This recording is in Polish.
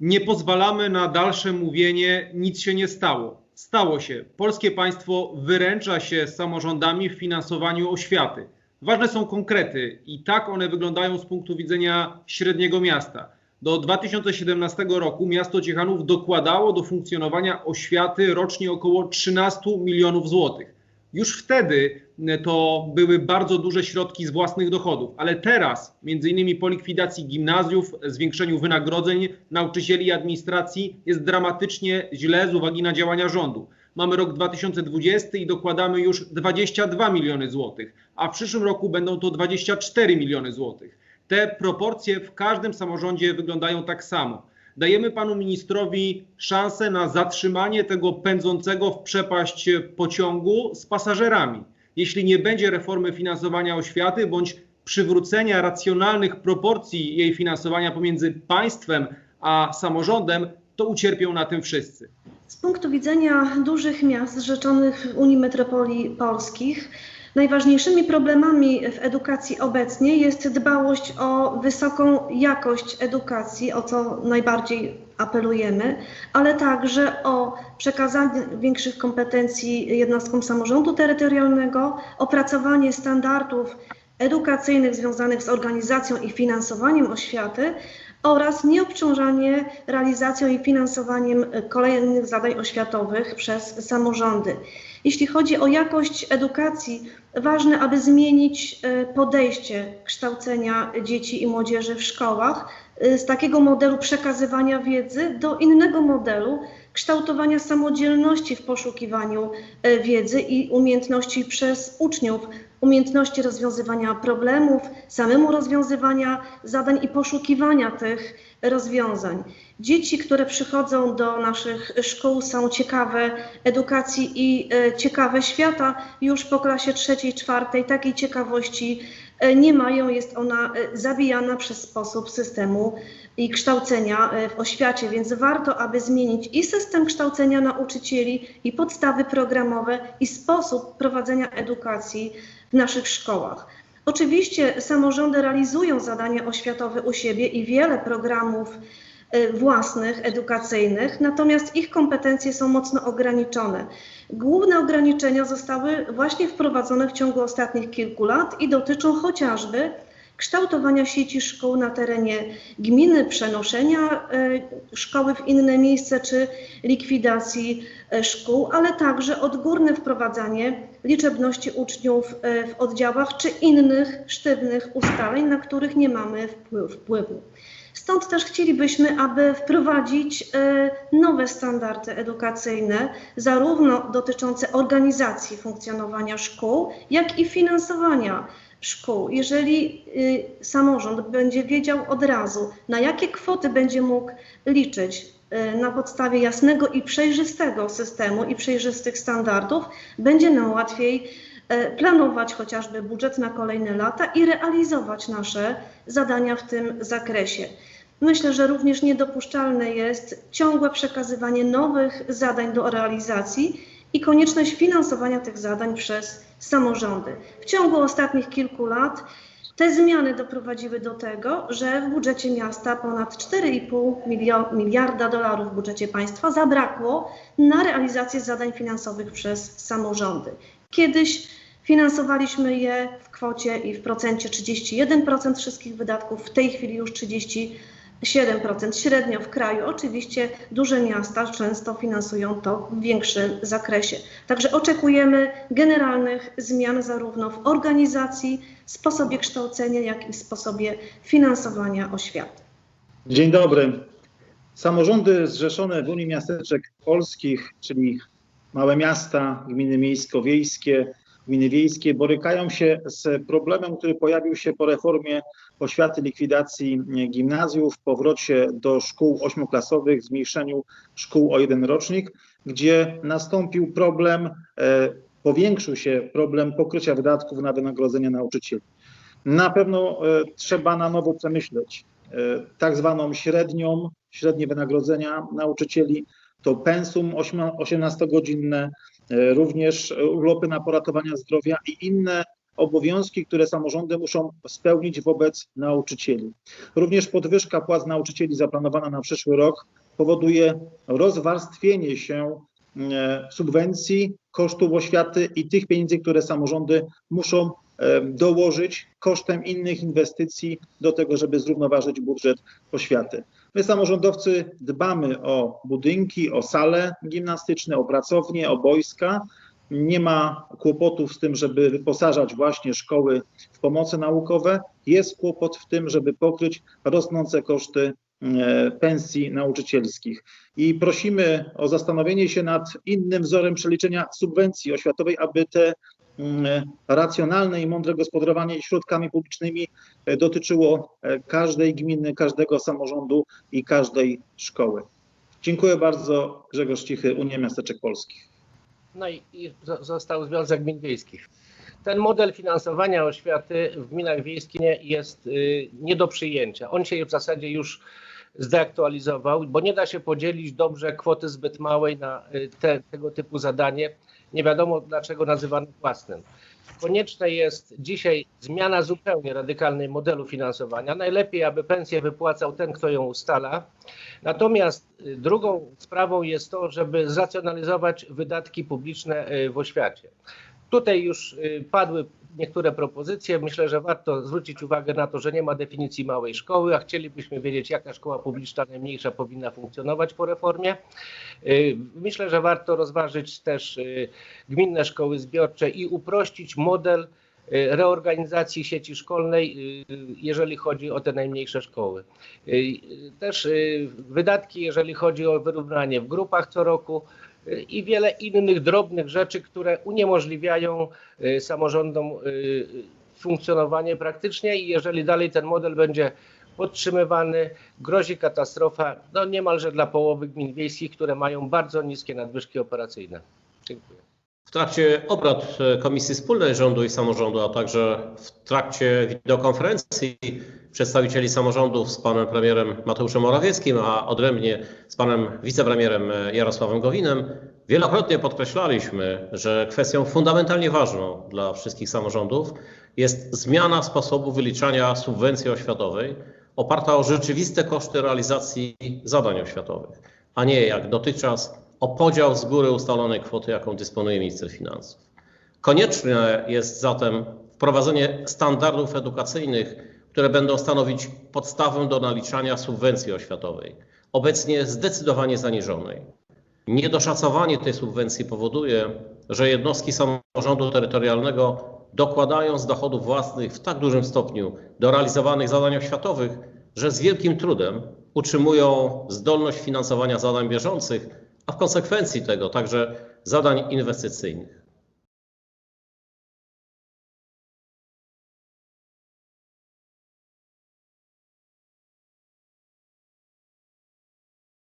Nie pozwalamy na dalsze mówienie, nic się nie stało. Stało się. Polskie państwo wyręcza się z samorządami w finansowaniu oświaty. Ważne są konkrety i tak one wyglądają z punktu widzenia średniego miasta. Do 2017 roku miasto Ciechanów dokładało do funkcjonowania oświaty rocznie około 13 milionów złotych. Już wtedy to były bardzo duże środki z własnych dochodów, ale teraz, między innymi po likwidacji gimnazjów, zwiększeniu wynagrodzeń nauczycieli i administracji, jest dramatycznie źle z uwagi na działania rządu. Mamy rok 2020 i dokładamy już 22 miliony złotych, a w przyszłym roku będą to 24 miliony złotych. Te proporcje w każdym samorządzie wyglądają tak samo dajemy panu ministrowi szansę na zatrzymanie tego pędzącego w przepaść pociągu z pasażerami. Jeśli nie będzie reformy finansowania oświaty bądź przywrócenia racjonalnych proporcji jej finansowania pomiędzy państwem a samorządem, to ucierpią na tym wszyscy. Z punktu widzenia dużych miast zrzeczonych w Unii Metropolii Polskich, najważniejszymi problemami w edukacji obecnie jest dbałość o wysoką jakość edukacji, o co najbardziej apelujemy, ale także o przekazanie większych kompetencji jednostkom samorządu terytorialnego, opracowanie standardów edukacyjnych związanych z organizacją i finansowaniem oświaty oraz nieobciążanie realizacją i finansowaniem kolejnych zadań oświatowych przez samorządy. Jeśli chodzi o jakość edukacji, ważne, aby zmienić e, podejście kształcenia dzieci i młodzieży w szkołach z takiego modelu przekazywania wiedzy do innego modelu kształtowania samodzielności w poszukiwaniu e, wiedzy i umiejętności przez uczniów, umiejętności rozwiązywania problemów, samemu rozwiązywania zadań i poszukiwania tych rozwiązań. Dzieci, które przychodzą do naszych szkół, są ciekawe edukacji i e, ciekawe świata. Już po klasie trzeciej, czwartej takiej ciekawości nie mają. Jest ona e, zabijana przez sposób systemu i kształcenia w oświacie, więc warto, aby zmienić i system kształcenia nauczycieli, i podstawy programowe, i sposób prowadzenia edukacji w naszych szkołach. Oczywiście samorządy realizują zadania oświatowe u siebie i wiele programów własnych, edukacyjnych, natomiast ich kompetencje są mocno ograniczone. Główne ograniczenia zostały właśnie wprowadzone w ciągu ostatnich kilku lat i dotyczą chociażby kształtowania sieci szkół na terenie gminy, przenoszenia y, szkoły w inne miejsce czy likwidacji y, szkół, ale także odgórne wprowadzanie liczebności uczniów y, w oddziałach czy innych sztywnych ustaleń, na których nie mamy wpływu. Stąd też chcielibyśmy, aby wprowadzić nowe standardy edukacyjne, zarówno dotyczące organizacji funkcjonowania szkół, jak i finansowania szkół, jeżeli y, samorząd będzie wiedział od razu, na jakie kwoty będzie mógł liczyć y, na podstawie jasnego i przejrzystego systemu i przejrzystych standardów, będzie nam łatwiej y, planować chociażby budżet na kolejne lata i realizować nasze zadania w tym zakresie. Myślę, że również niedopuszczalne jest ciągłe przekazywanie nowych zadań do realizacji i konieczność finansowania tych zadań przez samorządy. W ciągu ostatnich kilku lat te zmiany doprowadziły do tego, że w budżecie miasta ponad 4,5 miliarda dolarów w budżecie państwa zabrakło na realizację zadań finansowych przez samorządy. Kiedyś finansowaliśmy je w kwocie i w procencie 31% wszystkich wydatków, w tej chwili już 30%. 7% średnio w kraju. Oczywiście duże miasta często finansują to w większym zakresie. Także oczekujemy generalnych zmian zarówno w organizacji, sposobie kształcenia, jak i sposobie finansowania oświaty. Dzień dobry. Samorządy zrzeszone w Unii Miasteczek Polskich, czyli małe miasta, gminy miejsko-wiejskie, gminy wiejskie borykają się z problemem, który pojawił się po reformie oświaty, likwidacji gimnazjów, powrocie do szkół ośmioklasowych, zmniejszeniu szkół o jeden rocznik, gdzie nastąpił problem, e, powiększył się problem pokrycia wydatków na wynagrodzenia nauczycieli. Na pewno e, trzeba na nowo przemyśleć e, tak zwaną średnią, średnie wynagrodzenia nauczycieli, to pensum 18-godzinne, również urlopy na poratowania zdrowia i inne obowiązki, które samorządy muszą spełnić wobec nauczycieli. Również podwyżka płac nauczycieli zaplanowana na przyszły rok powoduje rozwarstwienie się e, subwencji, kosztów oświaty i tych pieniędzy, które samorządy muszą e, dołożyć kosztem innych inwestycji do tego, żeby zrównoważyć budżet oświaty. My samorządowcy dbamy o budynki, o sale gimnastyczne, o pracownie, o boiska. Nie ma kłopotów z tym, żeby wyposażać właśnie szkoły w pomoce naukowe. Jest kłopot w tym, żeby pokryć rosnące koszty e, pensji nauczycielskich. I prosimy o zastanowienie się nad innym wzorem przeliczenia subwencji oświatowej, aby te racjonalne i mądre gospodarowanie środkami publicznymi e, dotyczyło e, każdej gminy, każdego samorządu i każdej szkoły. Dziękuję bardzo. Grzegorz Cichy, Unia Miasteczek Polskich. No i, i zo- został Związek Gmin Wiejskich. Ten model finansowania oświaty w gminach wiejskich nie- jest y, nie do przyjęcia. On się w zasadzie już zdeaktualizował, bo nie da się podzielić dobrze kwoty zbyt małej na y, te, tego typu zadanie. Nie wiadomo dlaczego nazywane własnym. Konieczne jest dzisiaj zmiana zupełnie radykalnej modelu finansowania. Najlepiej, aby pensję wypłacał ten, kto ją ustala. Natomiast y, drugą sprawą jest to, żeby zracjonalizować wydatki publiczne y, w oświacie. Tutaj już y, padły niektóre propozycje. Myślę, że warto zwrócić uwagę na to, że nie ma definicji małej szkoły, a chcielibyśmy wiedzieć, jaka szkoła publiczna najmniejsza powinna funkcjonować po reformie. Y, Myślę, że warto rozważyć też y, gminne szkoły zbiorcze i uprościć model reorganizacji sieci szkolnej, jeżeli chodzi o te najmniejsze szkoły. Też wydatki, jeżeli chodzi o wyrównanie w grupach co roku i wiele innych drobnych rzeczy, które uniemożliwiają y, samorządom y, funkcjonowanie praktycznie i jeżeli dalej ten model będzie podtrzymywany, grozi katastrofa no niemalże dla połowy gmin wiejskich, które mają bardzo niskie nadwyżki operacyjne. Dziękuję. W trakcie obrad e, Komisji Wspólnej Rządu i Samorządu, a także w trakcie wideokonferencji przedstawicieli samorządów z panem premierem Mateuszem Morawieckim, a odrębnie z panem wicepremierem e, Jarosławem Gowinem, wielokrotnie podkreślaliśmy, że kwestią fundamentalnie ważną dla wszystkich samorządów jest zmiana sposobu wyliczania subwencji oświatowej oparta o rzeczywiste koszty realizacji zadań oświatowych, a nie jak dotychczas o podział z góry ustalonej kwoty, jaką dysponuje minister finansów. Konieczne jest zatem wprowadzenie standardów edukacyjnych, które będą stanowić podstawę do naliczania subwencji oświatowej, obecnie zdecydowanie zaniżonej. Niedoszacowanie tej subwencji powoduje, że jednostki samorządu terytorialnego dokładają z dochodów własnych w tak dużym stopniu do realizowanych zadań oświatowych, że z wielkim trudem utrzymują zdolność finansowania zadań bieżących, a w konsekwencji tego także zadań inwestycyjnych.